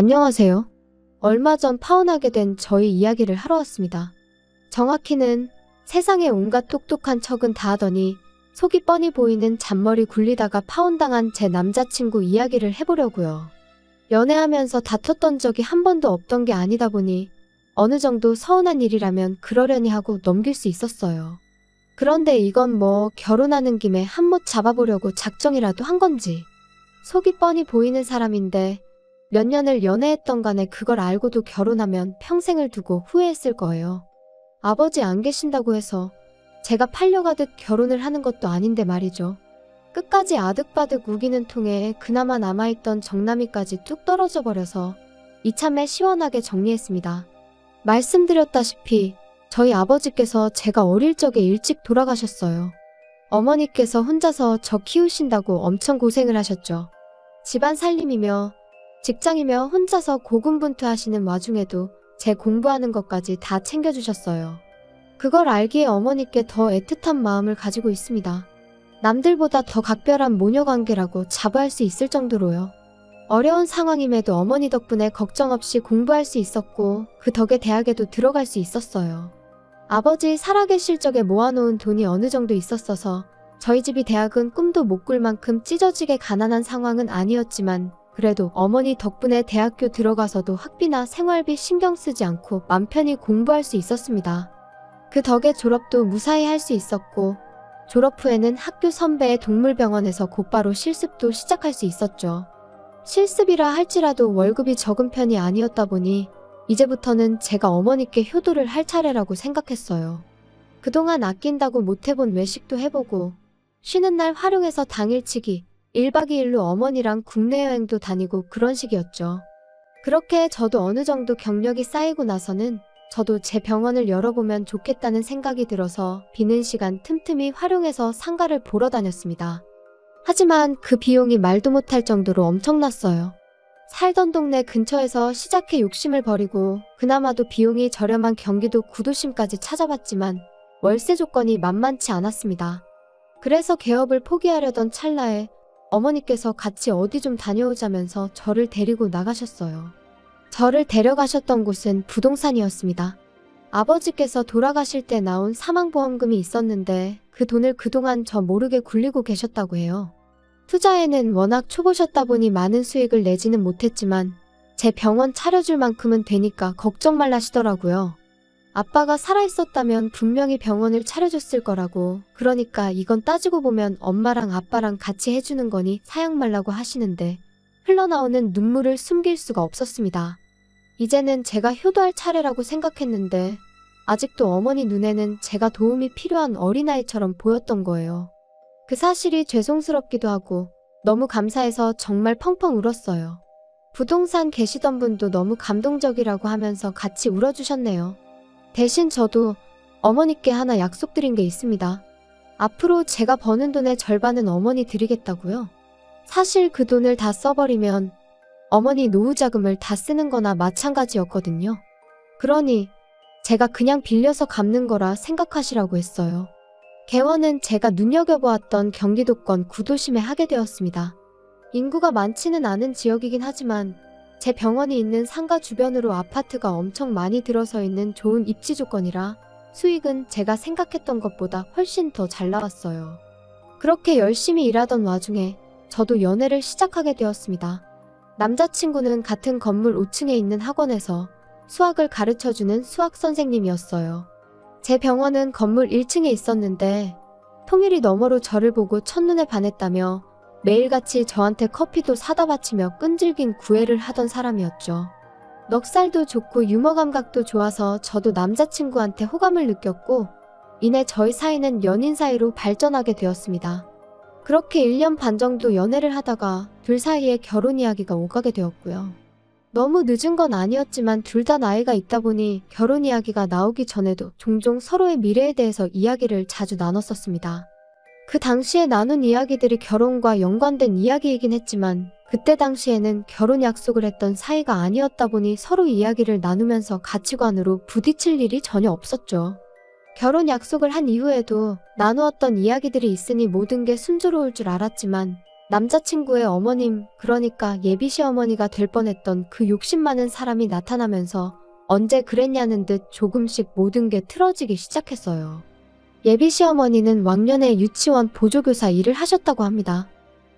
안녕하세요. 얼마 전 파혼하게 된 저희 이야기를 하러 왔습니다. 정확히는 세상에 온갖 똑똑한 척은 다 하더니 속이 뻔히 보이는 잔머리 굴리다가 파혼당한 제 남자친구 이야기를 해보려고요. 연애하면서 다퉜던 적이 한 번도 없던 게 아니다 보니 어느 정도 서운한 일이라면 그러려니 하고 넘길 수 있었어요. 그런데 이건 뭐 결혼하는 김에 한몫 잡아보려고 작정이라도 한 건지 속이 뻔히 보이는 사람인데 몇 년을 연애했던 간에 그걸 알고도 결혼하면 평생을 두고 후회했을 거예요. 아버지 안 계신다고 해서 제가 팔려가듯 결혼을 하는 것도 아닌데 말이죠. 끝까지 아득바득 우기는 통에 그나마 남아있던 정남이까지 뚝 떨어져 버려서 이참에 시원하게 정리했습니다. 말씀드렸다시피 저희 아버지께서 제가 어릴 적에 일찍 돌아가셨어요. 어머니께서 혼자서 저 키우신다고 엄청 고생을 하셨죠. 집안 살림이며 직장이며 혼자서 고군분투하시는 와중에도 제 공부하는 것까지 다 챙겨주셨어요. 그걸 알기에 어머니께 더 애틋한 마음을 가지고 있습니다. 남들보다 더 각별한 모녀 관계라고 자부할 수 있을 정도로요. 어려운 상황임에도 어머니 덕분에 걱정 없이 공부할 수 있었고 그 덕에 대학에도 들어갈 수 있었어요. 아버지 살아계실 적에 모아놓은 돈이 어느 정도 있었어서 저희 집이 대학은 꿈도 못 꿀 만큼 찢어지게 가난한 상황은 아니었지만 그래도 어머니 덕분에 대학교 들어가서도 학비나 생활비 신경 쓰지 않고 맘 편히 공부할 수 있었습니다. 그 덕에 졸업도 무사히 할 수 있었고 졸업 후에는 학교 선배의 동물병원에서 곧바로 실습도 시작할 수 있었죠. 실습이라 할지라도 월급이 적은 편이 아니었다 보니 이제부터는 제가 어머니께 효도를 할 차례라고 생각했어요. 그동안 아낀다고 못 해본 외식도 해보고 쉬는 날 활용해서 당일치기 1박 2일로 어머니랑 국내 여행도 다니고 그런 식이었죠. 그렇게 저도 어느 정도 경력이 쌓이고 나서는 저도 제 병원을 열어보면 좋겠다는 생각이 들어서 비는 시간 틈틈이 활용해서 상가를 보러 다녔습니다. 하지만 그 비용이 말도 못할 정도로 엄청났어요. 살던 동네 근처에서 시작해 욕심을 버리고 그나마도 비용이 저렴한 경기도 구도심까지 찾아봤지만 월세 조건이 만만치 않았습니다. 그래서 개업을 포기하려던 찰나에 어머니께서 같이 어디 좀 다녀오자면서 저를 데리고 나가셨어요. 저를 데려가셨던 곳은 부동산이었습니다. 아버지께서 돌아가실 때 나온 사망보험금이 있었는데 그 돈을 그동안 저 모르게 굴리고 계셨다고 해요. 투자에는 워낙 초보셨다 보니 많은 수익을 내지는 못했지만 제 병원 차려줄 만큼은 되니까 걱정 말라시더라고요. 아빠가 살아있었다면 분명히 병원을 차려줬을 거라고 그러니까 이건 따지고 보면 엄마랑 아빠랑 같이 해주는 거니 사양 말라고 하시는데 흘러나오는 눈물을 숨길 수가 없었습니다. 이제는 제가 효도할 차례라고 생각했는데 아직도 어머니 눈에는 제가 도움이 필요한 어린아이처럼 보였던 거예요. 그 사실이 죄송스럽기도 하고 너무 감사해서 정말 펑펑 울었어요. 부동산 계시던 분도 너무 감동적이라고 하면서 같이 울어주셨네요. 대신 저도 어머니께 하나 약속드린 게 있습니다. 앞으로 제가 버는 돈의 절반은 어머니 드리겠다고요. 사실 그 돈을 다 써버리면 어머니 노후 자금을 다 쓰는 거나 마찬가지였거든요. 그러니 제가 그냥 빌려서 갚는 거라 생각하시라고 했어요. 개원은 제가 눈여겨보았던 경기도권 구도심에 하게 되었습니다. 인구가 많지는 않은 지역이긴 하지만 제 병원이 있는 상가 주변으로 아파트가 엄청 많이 들어서 있는 좋은 입지 조건이라 수익은 제가 생각했던 것보다 훨씬 더 잘 나왔어요. 그렇게 열심히 일하던 와중에 저도 연애를 시작하게 되었습니다. 남자친구는 같은 건물 5층에 있는 학원에서 수학을 가르쳐주는 수학 선생님이었어요. 제 병원은 건물 1층에 있었는데 통일이 너머로 저를 보고 첫눈에 반했다며 매일같이 저한테 커피도 사다 바치며 끈질긴 구애를 하던 사람이었죠. 넉살도 좋고 유머 감각도 좋아서 저도 남자친구한테 호감을 느꼈고 이내 저희 사이는 연인 사이로 발전하게 되었습니다. 그렇게 1년 반 정도 연애를 하다가 둘 사이에 결혼 이야기가 오가게 되었고요. 너무 늦은 건 아니었지만 둘 다 나이가 있다 보니 결혼 이야기가 나오기 전에도 종종 서로의 미래에 대해서 이야기를 자주 나눴었습니다. 그 당시에 나눈 이야기들이 결혼과 연관된 이야기이긴 했지만 그때 당시에는 결혼 약속을 했던 사이가 아니었다 보니 서로 이야기를 나누면서 가치관으로 부딪힐 일이 전혀 없었죠. 결혼 약속을 한 이후에도 나누었던 이야기들이 있으니 모든 게 순조로울 줄 알았지만 남자친구의 어머님, 그러니까 예비 시어머니가 될 뻔했던 그 욕심 많은 사람이 나타나면서 언제 그랬냐는 듯 조금씩 모든 게 틀어지기 시작했어요. 예비 시어머니는 왕년에 유치원 보조교사 일을 하셨다고 합니다.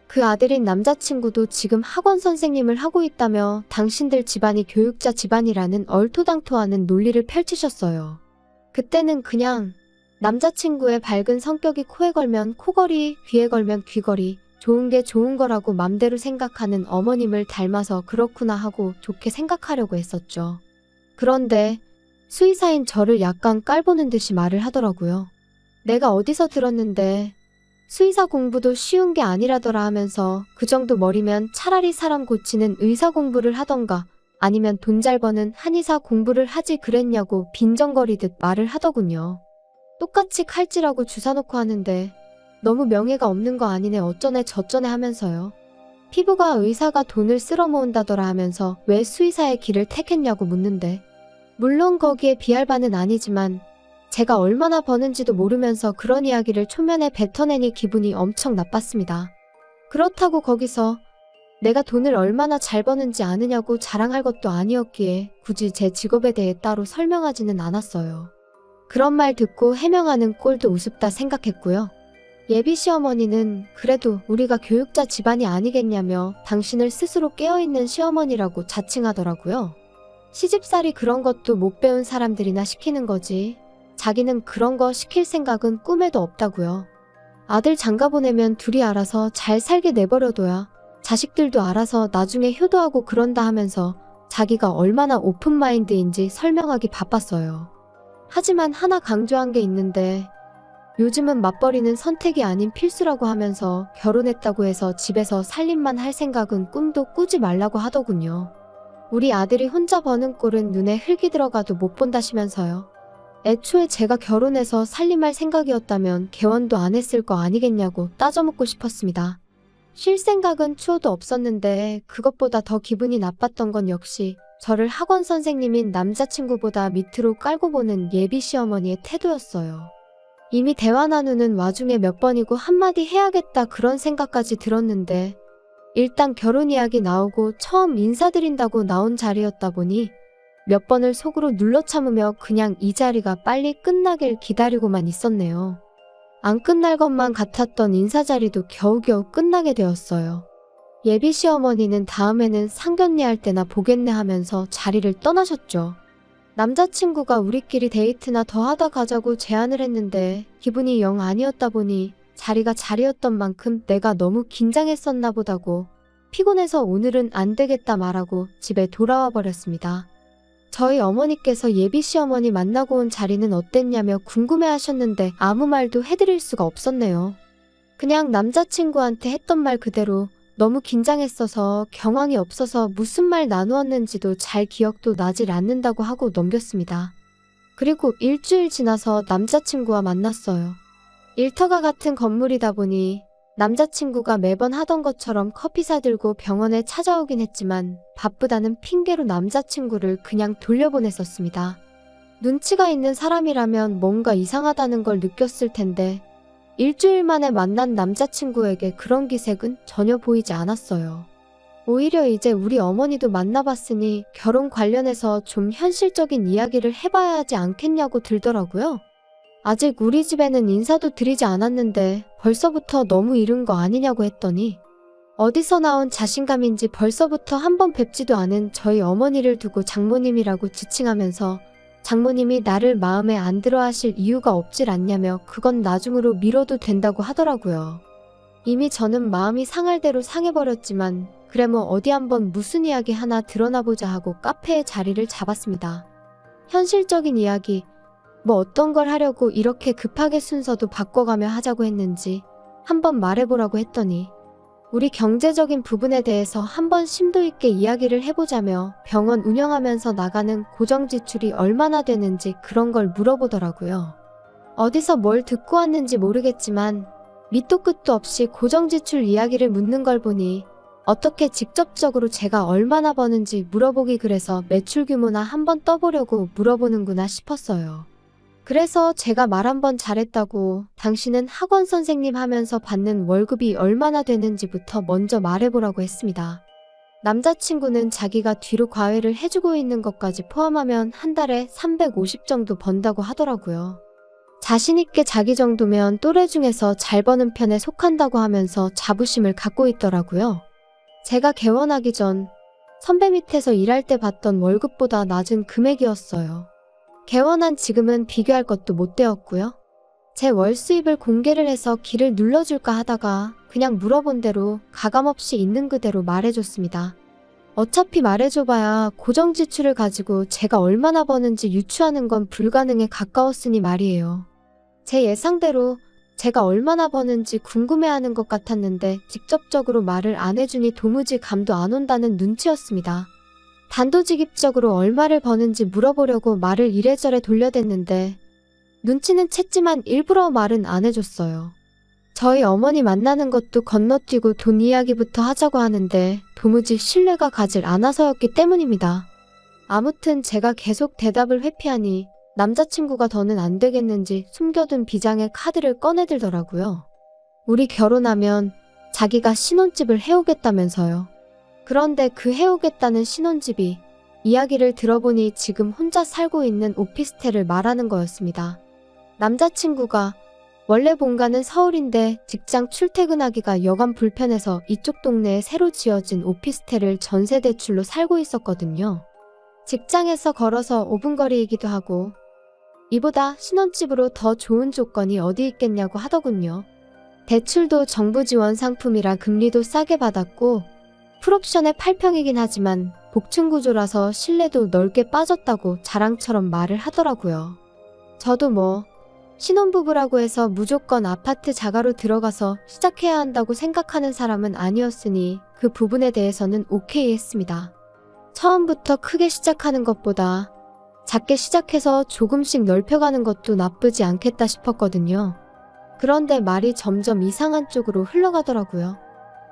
그 아들인 남자친구도 지금 학원 선생님을 하고 있다며 당신들 집안이 교육자 집안이라는 얼토당토하는 논리를 펼치셨어요. 그때는 그냥 남자친구의 밝은 성격이 코에 걸면 코걸이, 귀에 걸면 귀걸이, 좋은 게 좋은 거라고 맘대로 생각하는 어머님을 닮아서 그렇구나 하고 좋게 생각하려고 했었죠. 그런데 수의사인 저를 약간 깔보는 듯이 말을 하더라고요. 내가 어디서 들었는데 수의사 공부도 쉬운 게 아니라더라 하면서 그 정도 머리면 차라리 사람 고치는 의사 공부를 하던가 아니면 돈 잘 버는 한의사 공부를 하지 그랬냐고 빈정거리듯 말을 하더군요. 똑같이 칼질하고 주사 놓고 하는데 너무 명예가 없는 거 아니네 어쩌네 저쩌네 하면서요. 피부가 의사가 돈을 쓸어 모은다더라 하면서 왜 수의사의 길을 택했냐고 묻는데 물론 거기에 비할 바는 아니지만 제가 얼마나 버는지도 모르면서 그런 이야기를 초면에 뱉어내니 기분이 엄청 나빴습니다. 그렇다고 거기서 내가 돈을 얼마나 잘 버는지 아느냐고 자랑할 것도 아니었기에 굳이 제 직업에 대해 따로 설명하지는 않았어요. 그런 말 듣고 해명하는 꼴도 우습다 생각했고요. 예비 시어머니는 그래도 우리가 교육자 집안이 아니겠냐며 당신을 스스로 깨어있는 시어머니라고 자칭하더라고요. 시집살이 그런 것도 못 배운 사람들이나 시키는 거지. 자기는 그런 거 시킬 생각은 꿈에도 없다고요. 아들 장가 보내면 둘이 알아서 잘 살게 내버려둬야 자식들도 알아서 나중에 효도하고 그런다 하면서 자기가 얼마나 오픈마인드인지 설명하기 바빴어요. 하지만 하나 강조한 게 있는데 요즘은 맞벌이는 선택이 아닌 필수라고 하면서 결혼했다고 해서 집에서 살림만 할 생각은 꿈도 꾸지 말라고 하더군요. 우리 아들이 혼자 버는 꼴은 눈에 흙이 들어가도 못 본다시면서요. 애초에 제가 결혼해서 살림할 생각이었다면 개원도 안 했을 거 아니겠냐고 따져묻고 싶었습니다. 쉴 생각은 추워도 없었는데 그것보다 더 기분이 나빴던 건 역시 저를 학원 선생님인 남자친구보다 밑으로 깔고 보는 예비 시어머니의 태도였어요. 이미 대화 나누는 와중에 몇 번이고 한마디 해야겠다 그런 생각까지 들었는데 일단 결혼 이야기 나오고 처음 인사드린다고 나온 자리였다 보니 몇 번을 속으로 눌러 참으며 그냥 이 자리가 빨리 끝나길 기다리고만 있었네요. 안 끝날 것만 같았던 인사 자리도 겨우겨우 끝나게 되었어요. 예비 시어머니는 다음에는 상견례 할 때나 보겠네 하면서 자리를 떠나셨죠. 남자친구가 우리끼리 데이트나 더 하다 가자고 제안을 했는데 기분이 영 아니었다 보니 자리가 자리였던 만큼 내가 너무 긴장했었나 보다고 피곤해서 오늘은 안 되겠다 말하고 집에 돌아와 버렸습니다. 저희 어머니께서 예비 시어머니 만나고 온 자리는 어땠냐며 궁금해 하셨는데 아무 말도 해드릴 수가 없었네요. 그냥 남자친구한테 했던 말 그대로 너무 긴장했어서 경황이 없어서 무슨 말 나누었는지도 잘 기억도 나질 않는다고 하고 넘겼습니다. 그리고 일주일 지나서 남자친구와 만났어요. 일터가 같은 건물이다 보니 남자친구가 매번 하던 것처럼 커피 사들고 병원에 찾아오긴 했지만 바쁘다는 핑계로 남자친구를 그냥 돌려보냈었습니다. 눈치가 있는 사람이라면 뭔가 이상하다는 걸 느꼈을 텐데 일주일 만에 만난 남자친구에게 그런 기색은 전혀 보이지 않았어요. 오히려 이제 우리 어머니도 만나봤으니 결혼 관련해서 좀 현실적인 이야기를 해봐야 하지 않겠냐고 들더라고요. 아직 우리 집에는 인사도 드리지 않았는데 벌써부터 너무 이른 거 아니냐고 했더니 어디서 나온 자신감인지 벌써부터 한 번 뵙지도 않은 저희 어머니를 두고 장모님이라고 지칭하면서 장모님이 나를 마음에 안 들어 하실 이유가 없질 않냐며 그건 나중으로 미뤄도 된다고 하더라고요. 이미 저는 마음이 상할 대로 상해버렸지만 그래 뭐 어디 한번 무슨 이야기 하나 드러나보자 하고 카페에 자리를 잡았습니다. 현실적인 이야기, 뭐 어떤 걸 하려고 이렇게 급하게 순서도 바꿔가며 하자고 했는지 한번 말해보라고 했더니 우리 경제적인 부분에 대해서 한번 심도 있게 이야기를 해보자며 병원 운영하면서 나가는 고정 지출이 얼마나 되는지 그런 걸 물어보더라고요. 어디서 뭘 듣고 왔는지 모르겠지만 밑도 끝도 없이 고정 지출 이야기를 묻는 걸 보니 어떻게 직접적으로 제가 얼마나 버는지 물어보기 그래서 매출 규모나 한번 떠보려고 물어보는구나 싶었어요. 그래서 제가 말 한 번 잘했다고 당신은 학원 선생님 하면서 받는 월급이 얼마나 되는지부터 먼저 말해보라고 했습니다. 남자친구는 자기가 뒤로 과외를 해주고 있는 것까지 포함하면 한 달에 350 정도 번다고 하더라고요. 자신있게 자기 정도면 또래 중에서 잘 버는 편에 속한다고 하면서 자부심을 갖고 있더라고요. 제가 개원하기 전 선배 밑에서 일할 때 받던 월급보다 낮은 금액이었어요. 개원한 지금은 비교할 것도 못 되었고요. 제 월 수입을 공개를 해서 길을 눌러줄까 하다가 그냥 물어본 대로 가감없이 있는 그대로 말해줬습니다. 어차피 말해줘봐야 고정 지출을 가지고 제가 얼마나 버는지 유추하는 건 불가능에 가까웠으니 말이에요. 제 예상대로 제가 얼마나 버는지 궁금해하는 것 같았는데 직접적으로 말을 안 해주니 도무지 감도 안 온다는 눈치였습니다. 단도직입적으로 얼마를 버는지 물어보려고 말을 이래저래 돌려댔는데 눈치는 챘지만 일부러 말은 안 해줬어요. 저희 어머니 만나는 것도 건너뛰고 돈 이야기부터 하자고 하는데 도무지 신뢰가 가질 않아서였기 때문입니다. 아무튼 제가 계속 대답을 회피하니 남자친구가 더는 안 되겠는지 숨겨둔 비장의 카드를 꺼내들더라고요. 우리 결혼하면 자기가 신혼집을 해오겠다면서요. 그런데 그 해오겠다는 신혼집이 이야기를 들어보니 지금 혼자 살고 있는 오피스텔을 말하는 거였습니다. 남자친구가 원래 본가는 서울인데 직장 출퇴근하기가 여간 불편해서 이쪽 동네에 새로 지어진 오피스텔을 전세 대출로 살고 있었거든요. 직장에서 걸어서 5분 거리이기도 하고 이보다 신혼집으로 더 좋은 조건이 어디 있겠냐고 하더군요. 대출도 정부 지원 상품이라 금리도 싸게 받았고 풀옵션의 8평이긴 하지만 복층 구조라서 실내도 넓게 빠졌다고 자랑처럼 말을 하더라고요. 저도 뭐 신혼부부라고 해서 무조건 아파트 자가로 들어가서 시작해야 한다고 생각하는 사람은 아니었으니 그 부분에 대해서는 오케이 했습니다. 처음부터 크게 시작하는 것보다 작게 시작해서 조금씩 넓혀가는 것도 나쁘지 않겠다 싶었거든요. 그런데 말이 점점 이상한 쪽으로 흘러가더라고요.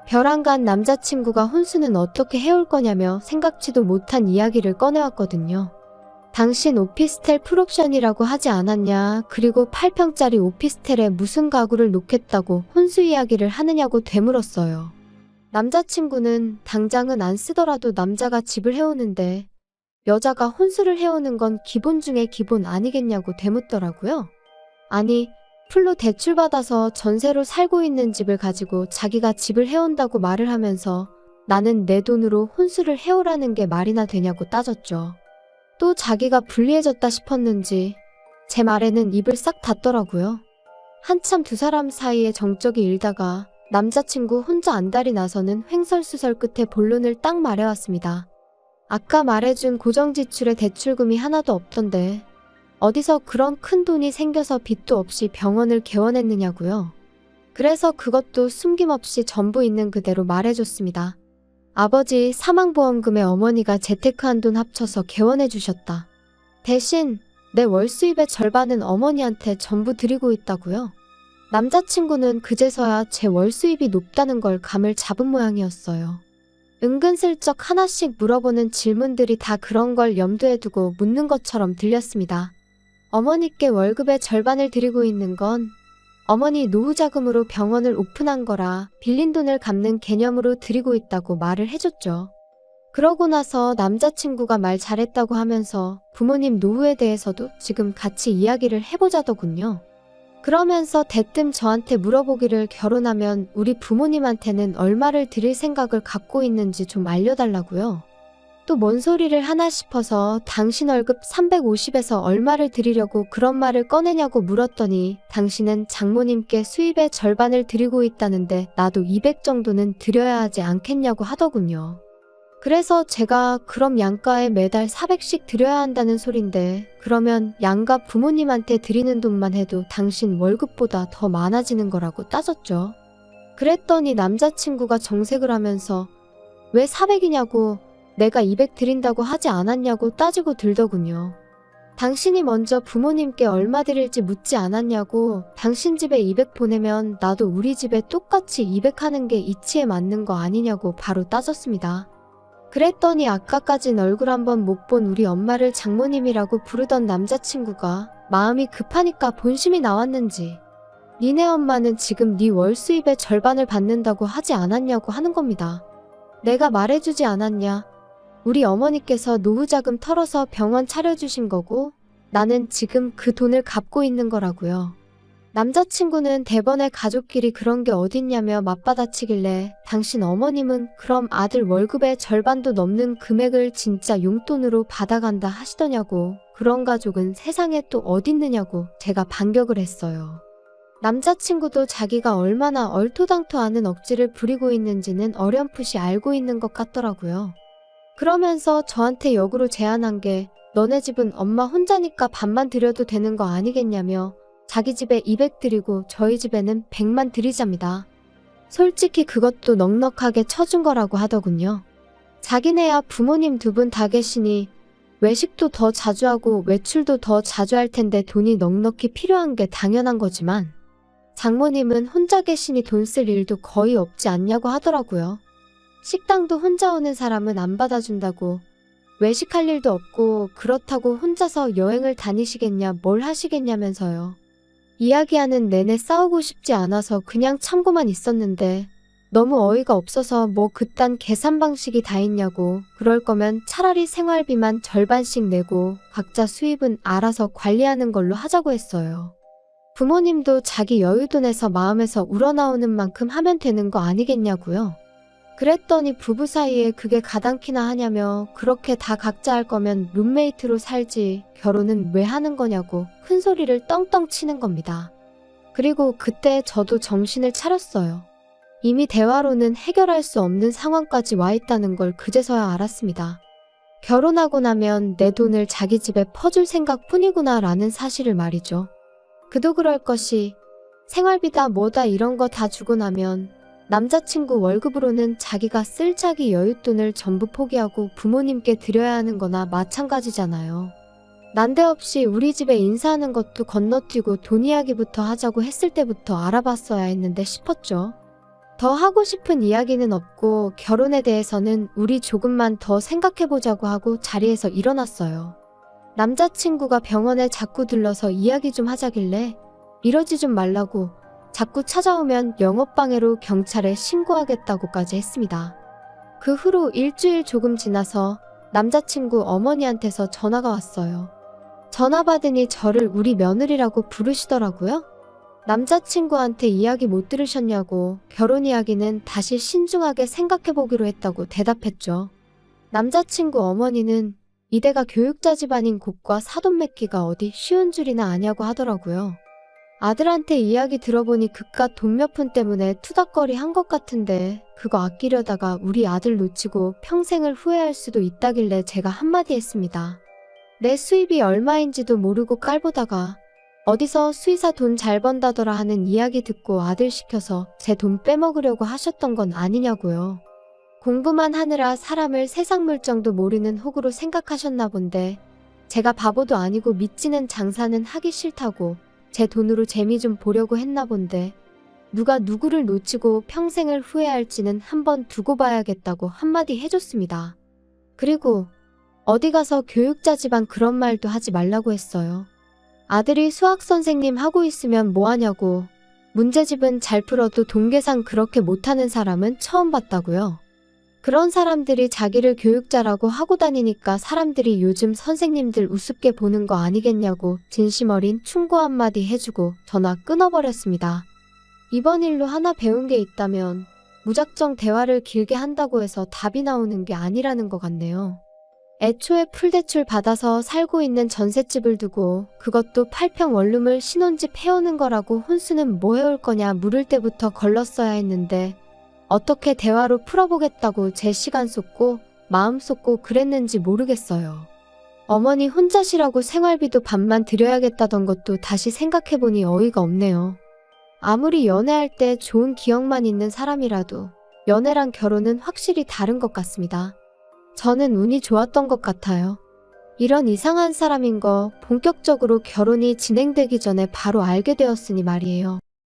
벼랑간 남자친구가 혼수는 어떻게 해올 거냐며 생각지도 못한 이야기를 꺼내왔거든요. 당신 오피스텔 풀옵션이라고 하지 않았냐, 그리고 8평짜리 오피스텔에 무슨 가구를 놓겠다고 혼수 이야기를 하느냐고 되물었어요. 남자친구는 당장은 안 쓰더라도 남자가 집을 해오는데 여자가 혼수를 해오는 건 기본 중에 기본 아니겠냐고 되묻더라고요. 아니, 풀로 대출받아서 전세로 살고 있는 집을 가지고 자기가 집을 해온다고 말을 하면서 나는 내 돈으로 혼수를 해오라는 게 말이나 되냐고 따졌죠. 또 자기가 불리해졌다 싶었는지 제 말에는 입을 싹 닫더라고요. 한참 두 사람 사이에 정적이 일다가 남자친구 혼자 안달이 나서는 횡설수설 끝에 본론을 딱 말해왔습니다. 아까 말해준 고정지출에 대출금이 하나도 없던데 어디서 그런 큰 돈이 생겨서 빚도 없이 병원을 개원했느냐고요. 그래서 그것도 숨김없이 전부 있는 그대로 말해줬습니다. 아버지 사망보험금에 어머니가 재테크한 돈 합쳐서 개원해 주셨다. 대신 내 월 수입의 절반은 어머니한테 전부 드리고 있다고요. 남자친구는 그제서야 제 월 수입이 높다는 걸 감을 잡은 모양이었어요. 은근슬쩍 하나씩 물어보는 질문들이 다 그런 걸 염두에 두고 묻는 것처럼 들렸습니다. 어머니께 월급의 절반을 드리고 있는 건 어머니 노후 자금으로 병원을 오픈한 거라 빌린 돈을 갚는 개념으로 드리고 있다고 말을 해줬죠. 그러고 나서 남자친구가 말 잘했다고 하면서 부모님 노후에 대해서도 지금 같이 이야기를 해보자더군요. 그러면서 대뜸 저한테 물어보기를 결혼하면 우리 부모님한테는 얼마를 드릴 생각을 갖고 있는지 좀 알려달라고요. 또 뭔 소리를 하나 싶어서 당신 월급 350에서 얼마를 드리려고 그런 말을 꺼내냐고 물었더니 당신은 장모님께 수입의 절반을 드리고 있다는데 나도 200 정도는 드려야 하지 않겠냐고 하더군요. 그래서 제가 그럼 양가에 매달 400씩 드려야 한다는 소린데 그러면 양가 부모님한테 드리는 돈만 해도 당신 월급보다 더 많아지는 거라고 따졌죠. 그랬더니 남자친구가 정색을 하면서 왜 400이냐고 내가 200 드린다고 하지 않았냐고 따지고 들더군요. 당신이 먼저 부모님께 얼마 드릴지 묻지 않았냐고 당신 집에 200 보내면 나도 우리 집에 똑같이 200 하는 게 이치에 맞는 거 아니냐고 바로 따졌습니다. 그랬더니 아까까진 얼굴 한번 못 본 우리 엄마를 장모님이라고 부르던 남자친구가 마음이 급하니까 본심이 나왔는지 니네 엄마는 지금 네 월 수입의 절반을 받는다고 하지 않았냐고 하는 겁니다. 내가 말해주지 않았냐? 우리 어머니께서 노후자금 털어서 병원 차려주신 거고 나는 지금 그 돈을 갚고 있는 거라고요. 남자친구는 대번에 가족끼리 그런 게 어딨냐며 맞받아치길래 당신 어머님은 그럼 아들 월급의 절반도 넘는 금액을 진짜 용돈으로 받아간다 하시더냐고 그런 가족은 세상에 또 어딨느냐고 제가 반격을 했어요. 남자친구도 자기가 얼마나 얼토당토하는 억지를 부리고 있는지는 어렴풋이 알고 있는 것 같더라고요. 그러면서 저한테 역으로 제안한 게 너네 집은 엄마 혼자니까 반만 드려도 되는 거 아니겠냐며 자기 집에 200 드리고 저희 집에는 100만 드리자입니다. 솔직히 그것도 넉넉하게 쳐준 거라고 하더군요. 자기네야 부모님 두 분 다 계시니 외식도 더 자주 하고 외출도 더 자주 할 텐데 돈이 넉넉히 필요한 게 당연한 거지만 장모님은 혼자 계시니 돈 쓸 일도 거의 없지 않냐고 하더라고요. 식당도 혼자 오는 사람은 안 받아준다고 외식할 일도 없고 그렇다고 혼자서 여행을 다니시겠냐 뭘 하시겠냐면서요. 이야기하는 내내 싸우고 싶지 않아서 그냥 참고만 있었는데 너무 어이가 없어서 뭐 그딴 계산 방식이 다 있냐고 그럴 거면 차라리 생활비만 절반씩 내고 각자 수입은 알아서 관리하는 걸로 하자고 했어요. 부모님도 자기 여유도 내서 마음에서 우러나오는 만큼 하면 되는 거 아니겠냐고요. 그랬더니 부부 사이에 그게 가당키나 하냐며 그렇게 다 각자 할 거면 룸메이트로 살지 결혼은 왜 하는 거냐고 큰 소리를 떵떵 치는 겁니다. 그리고 그때 저도 정신을 차렸어요. 이미 대화로는 해결할 수 없는 상황까지 와 있다는 걸 그제서야 알았습니다. 결혼하고 나면 내 돈을 자기 집에 퍼줄 생각 뿐이구나 라는 사실을 말이죠. 그도 그럴 것이 생활비다 뭐다 이런 거 다 주고 나면 남자친구 월급으로는 자기가 쓸 자기 여윳돈을 전부 포기하고 부모님께 드려야 하는 거나 마찬가지잖아요. 난데없이 우리 집에 인사하는 것도 건너뛰고 돈 이야기부터 하자고 했을 때부터 알아봤어야 했는데 싶었죠. 더 하고 싶은 이야기는 없고 결혼에 대해서는 우리 조금만 더 생각해보자고 하고 자리에서 일어났어요. 남자친구가 병원에 자꾸 들러서 이야기 좀 하자길래 이러지 좀 말라고 자꾸 찾아오면 영업방해로 경찰에 신고하겠다고까지 했습니다. 그 후로 일주일 조금 지나서 남자친구 어머니한테서 전화가 왔어요. 전화 받으니 저를 우리 며느리라고 부르시더라고요. 남자친구한테 이야기 못 들으셨냐고 결혼 이야기는 다시 신중하게 생각해보기로 했다고 대답했죠. 남자친구 어머니는 이대가 교육자 집안인 곳과 사돈 맺기가 어디 쉬운 줄이나 아냐고 하더라고요. 아들한테 이야기 들어보니 그깟 돈 몇 푼 때문에 투닥거리 한 것 같은데 그거 아끼려다가 우리 아들 놓치고 평생을 후회할 수도 있다길래 제가 한마디 했습니다. 내 수입이 얼마인지도 모르고 깔보다가 어디서 수의사 돈 잘 번다더라 하는 이야기 듣고 아들 시켜서 제 돈 빼먹으려고 하셨던 건 아니냐고요. 공부만 하느라 사람을 세상 물정도 모르는 혹으로 생각하셨나 본데 제가 바보도 아니고 믿지는 장사는 하기 싫다고 제 돈으로 재미 좀 보려고 했나 본데 누가 누구를 놓치고 평생을 후회할지는 한번 두고 봐야겠다고 한마디 해줬습니다. 그리고 어디 가서 교육자 집안 그런 말도 하지 말라고 했어요. 아들이 수학 선생님 하고 있으면 뭐 하냐고 문제집은 잘 풀어도 동계산 그렇게 못하는 사람은 처음 봤다고요. 그런 사람들이 자기를 교육자라고 하고 다니니까 사람들이 요즘 선생님들 우습게 보는 거 아니겠냐고 진심 어린 충고 한마디 해주고 전화 끊어버렸습니다. 이번 일로 하나 배운 게 있다면 무작정 대화를 길게 한다고 해서 답이 나오는 게 아니라는 것 같네요. 애초에 풀대출 받아서 살고 있는 전셋집을 두고 그것도 8평 원룸을 신혼집 해오는 거라고 혼수는 뭐 해올 거냐 물을 때부터 걸렀어야 했는데 어떻게 대화로 풀어보겠다고 제 시간 쏟고 마음 쏟고 그랬는지 모르겠어요. 어머니 혼자시라고 생활비도 반만 드려야겠다던 것도 다시 생각해보니 어이가 없네요. 아무리 연애할 때 좋은 기억만 있는 사람이라도 연애랑 결혼은 확실히 다른 것 같습니다. 저는 운이 좋았던 것 같아요. 이런 이상한 사람인 거 본격적으로 결혼이 진행되기 전에 바로 알게 되었으니 말이에요.